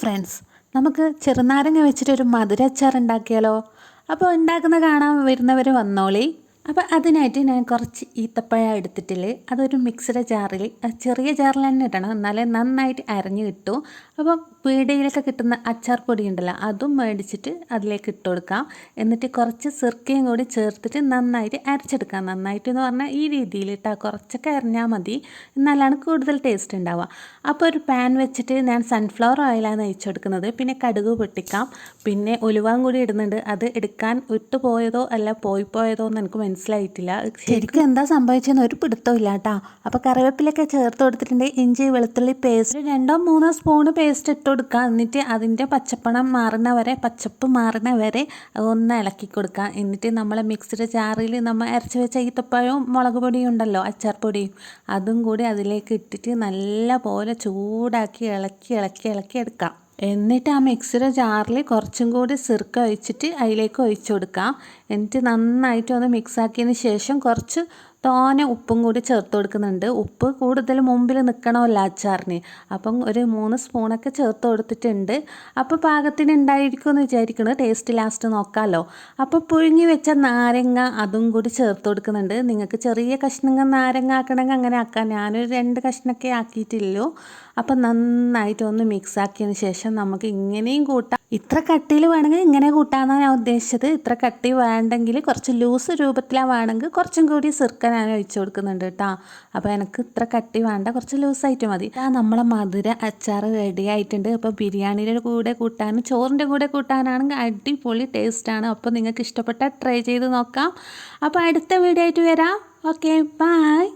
Friends നമുക്ക് ചെറുനാരങ്ങ വെച്ചിട്ടൊരു മധുര അച്ചാർ ഉണ്ടാക്കിയാലോ അപ്പോൾ ഉണ്ടാക്കുന്ന കാണാൻ വരുന്നവർ വന്നോളി. അപ്പോൾ അതിനായിട്ട് ഞാൻ കുറച്ച് ഈത്തപ്പഴ എടുത്തിട്ടില്ലേ? അതൊരു മിക്സഡ് ജാറിൽ ചെറിയ ജാറിൽ തന്നെ ഇടണം. എന്നാലേ നന്നായിട്ട് അരഞ്ഞ് കിട്ടും. അപ്പോൾ പീടികയിലൊക്കെ കിട്ടുന്ന അച്ചാർ പൊടി ഉണ്ടല്ലോ അതും മേടിച്ചിട്ട് അതിലേക്ക് ഇട്ട് കൊടുക്കാം. എന്നിട്ട് കുറച്ച് സിർക്കയും കൂടി ചേർത്തിട്ട് നന്നായിട്ട് അരച്ചെടുക്കാം. നന്നായിട്ട് എന്ന് പറഞ്ഞാൽ ഈ രീതിയിൽ ഇട്ടാൽ കുറച്ചൊക്കെ അരിഞ്ഞാൽ മതി. എന്നാലാണ് കൂടുതൽ ടേസ്റ്റ് ഉണ്ടാവുക. അപ്പോൾ ഒരു പാൻ വെച്ചിട്ട് ഞാൻ സൺഫ്ലവർ ഓയിലാണ് കൊടുക്കുന്നത് പിന്നെ കടുക് പൊട്ടിക്കാം. പിന്നെ ഉലുവാൻ കൂടി ഇടുന്നുണ്ട്. അത് എടുക്കാൻ വിട്ടുപോയതോ അല്ല പോയി പോയതോ എന്ന് എനിക്ക് മനസ്സിലായിട്ടില്ല. ശരിക്കും എന്താ സംഭവിച്ചതെന്ന് ഒരു പിടുത്തവും ഇല്ല കേട്ടോ അപ്പോൾ കറിവേപ്പിലൊക്കെ ചേർത്ത് കൊടുത്തിട്ടുണ്ട്. ഇഞ്ചി വെളുത്തുള്ളി പേസ്റ്റ് രണ്ടോ മൂന്നോ സ്പൂണ് പേസ്റ്റ് ഇട്ട് കൊടുക്കുക എന്നിട്ട് അതിന്റെ പച്ചപ്പണം മാറുന്ന വരെ പച്ചപ്പ് മാറുന്ന വരെ ഒന്ന് ഇളക്കി കൊടുക്കുക എന്നിട്ട് നമ്മൾ മിക്സ്ഡ് ജാറിൽ നമ്മൾ അരച്ച് വെച്ച ഈത്തപ്പഴവും മുളക് പൊടിയും ഉണ്ടല്ലോ അച്ചാർ പൊടിയും അതും കൂടി അതിലേക്ക് ഇട്ടിട്ട് നല്ല പോലെ ചൂടാക്കി ഇളക്കി ഇളക്കി ഇളക്കി എടുക്കാം. എന്നിട്ട് ആ മിക്സിയുടെ ജാറിൽ കുറച്ചും കൂടി സിർക്ക ഒഴിച്ചിട്ട് അതിലേക്ക് ഒഴിച്ചു കൊടുക്കാം. എന്നിട്ട് നന്നായിട്ട് ഒന്ന് മിക്സ് ആക്കിയതിന് ശേഷം കുറച്ച് തോനെ ഉപ്പും കൂടി ചേർത്ത് കൊടുക്കുന്നുണ്ട്. ഉപ്പ് കൂടുതൽ മുമ്പിൽ നിൽക്കണമല്ലോ അച്ചാറിന്. അപ്പം ഒരു മൂന്ന് സ്പൂണൊക്കെ ചേർത്ത് കൊടുത്തിട്ടുണ്ട്. അപ്പോൾ പാകത്തിന് ഉണ്ടായിരിക്കും എന്ന് വിചാരിക്കുന്നത് ടേസ്റ്റ് ലാസ്റ്റ് നോക്കാമല്ലോ അപ്പോൾ പുഴുങ്ങി വെച്ച നാരങ്ങ അതും കൂടി ചേർത്ത് കൊടുക്കുന്നുണ്ട്. നിങ്ങൾക്ക് ചെറിയ കഷ്ണങ്ങൾ നാരങ്ങ ആക്കണമെങ്കിൽ അങ്ങനെ ആക്കാം. ഞാനൊരു രണ്ട് കഷ്ണമൊക്കെ ആക്കിയിട്ടില്ലല്ലോ അപ്പം നന്നായിട്ട് ഒന്ന് മിക്സ് ആക്കിയതിന് ശേഷം നമുക്ക് ഇങ്ങനെയും കൂട്ടാം. ഇത്ര കട്ടിയിൽ വേണമെങ്കിൽ ഇങ്ങനെ കൂട്ടാമെന്നാണ് ഞാൻ ഉദ്ദേശിച്ചത്. ഇത്ര കട്ടി വേണ്ടെങ്കിൽ കുറച്ച് ലൂസ് രൂപത്തിലാണ് വേണമെങ്കിൽ കുറച്ചും കൂടി സിർക്ക ഞാൻ ഒഴിച്ചു കൊടുക്കുന്നുണ്ട് കേട്ടോ. അപ്പോൾ എനിക്ക് ഇത്ര കട്ടി വേണ്ട കുറച്ച് ലൂസായിട്ട് മതി. ആ നമ്മളെ മധുര അച്ചാർ റെഡി ആയിട്ടുണ്ട്. അപ്പോൾ ബിരിയാണിയുടെ കൂടെ കൂട്ടാനും ചോറിന്റെ കൂടെ കൂട്ടാനാണെങ്കിൽ അടിപൊളി ടേസ്റ്റാണ് അപ്പോൾ നിങ്ങൾക്ക് ഇഷ്ടപ്പെട്ടാൽ ട്രൈ ചെയ്ത് നോക്കാം. അപ്പോൾ അടുത്ത വീഡിയോ ആയിട്ട് വരാം. Okay bye